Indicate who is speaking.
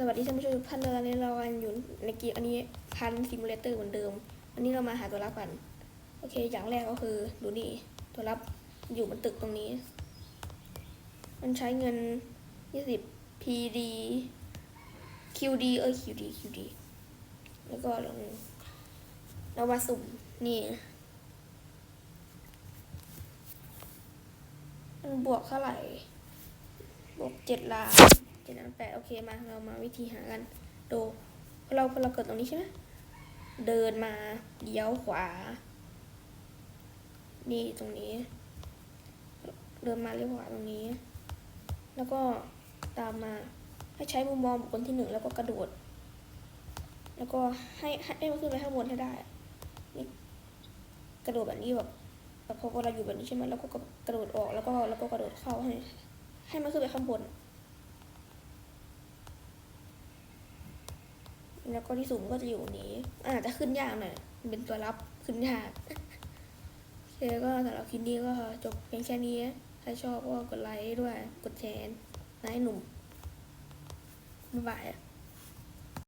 Speaker 1: สวัสดีท่านผู้ชมทุกท่านเลยวันนี้เรากันอยู่ในเกมอันนี้พันซิมูเลเตอร์เหมือนเดิม อันนี้เรามาหาตัวรับกัน โอเค อย่างแรกก็คือดูนี่ตัวรับอยู่บนตึกตรงนี้ มันใช้เงิน 20 PD QD เออ QD QD แล้วก็ลงเรามาสุ่มนี่มันบวกเท่าไหร่ บวกเจ็ดล้าน เจ็ดล้านแปดโอเคมาเรามาวิธีหากันดูพอเราพอเราเกิดตรงนี้ใช่ไหมเดินมาเลี้ยวขวา นี่ตรงนี้ เดินมาเลี้ยวขวาตรงนี้ แล้วก็ตามมาให้ใช้มุมมองบุคคลที่หนึ่งแล้วก็กระโดด แล้วก็ให้ให้ให้มันขึ้นไปข้างบนให้ได้นี่กระโดดแบบนี้แบบแบบพอเราอยู่แบบนี้ใช่ไหมแล้วก็กระโดดออกแล้วก็แล้วก็กระโดดเข้าให้ ให้มันขึ้นไปข้างบน แล้วก็ที่สูงก็จะอยู่นี้อาจจะขึ้นยากหน่อยเป็นตัวรับขึ้นยากโอเคก็สำหรับคลิปนี้ก็จบเพียงแค่นี้ ถ้าชอบก็กดไลค์ด้วย กดแชร์นะให้หนุ่มบ๊ายบาย